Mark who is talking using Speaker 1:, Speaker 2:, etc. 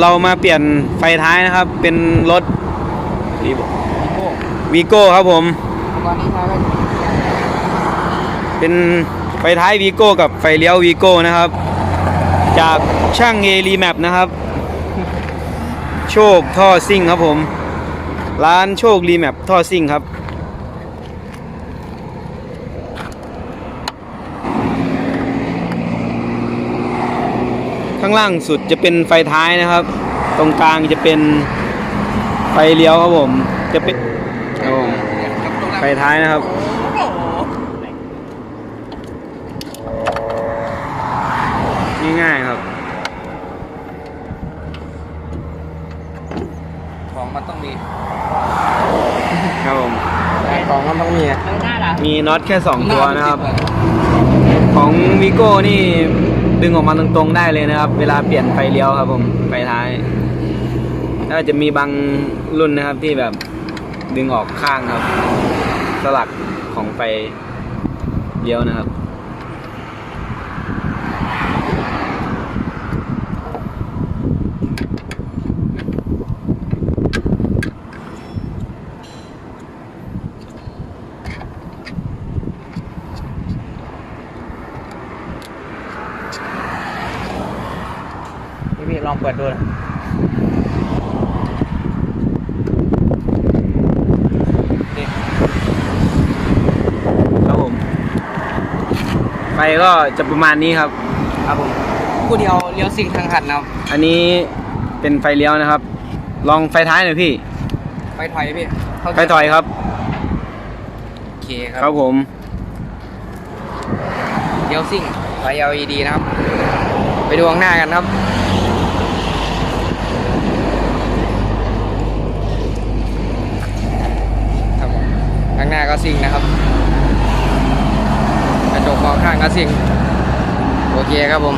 Speaker 1: เรามาเปลี่ยนไฟท้ายนะครับ เป็นรถ
Speaker 2: รีโบ
Speaker 1: วีโก้ครับผม เป็นไฟท้ายวีโก้กับไฟเลี้ยววีโก้นะครับ จากช่างเอรีแมปนะครับ โชคท่อซิ่งครับผม ร้านโชครีแมปท่อซิ่งครับางล่างสุดจะเป็นไฟท้ายนะครับ ตรงกลางจะเป็นไฟเลี้ยวครับผม จะเป็นครับผมไฟท้ายนะครับง่ายๆครับ
Speaker 2: ของมันต้องมี
Speaker 1: ครับผม
Speaker 2: ของมันต้องมีอะ
Speaker 1: มีน็อตแค่2ตัวนะครับ ของวิโก้นี่ ดึงออกมาตรงๆได้เลยนะครับ เวลาเปลี่ยนไฟเลี้ยวครับผมไฟท้ายแล้วจะมีบางรุ่นนะครับที่แบบดึงออกข้างครับ สลักของไฟเลี้ยวนะครับ
Speaker 2: พี่พี่ลองเปิดดูนะ
Speaker 1: ครับผมไฟก็จะประมาณนี้ครับ
Speaker 2: ครับผมคู่เดียวเลี้ยวซิงทางหัดนะครับ
Speaker 1: อันนี้เป็นไฟเลี้ยวนะครับ ลองไฟท้ายหน่อยพี่
Speaker 2: ไฟถอยพี่เข้า
Speaker 1: ไฟถอยครับ
Speaker 2: โอเคค
Speaker 1: ค
Speaker 2: รั
Speaker 1: รั
Speaker 2: บบ
Speaker 1: ผม
Speaker 2: เลี้ยวซิงไฟ LED นะครับ ไปดูข้างหน้ากันครับครับผมข้างหน้าก็ ซิงนะครับ กระจกมองข้างก็ซิง โอเคครับผม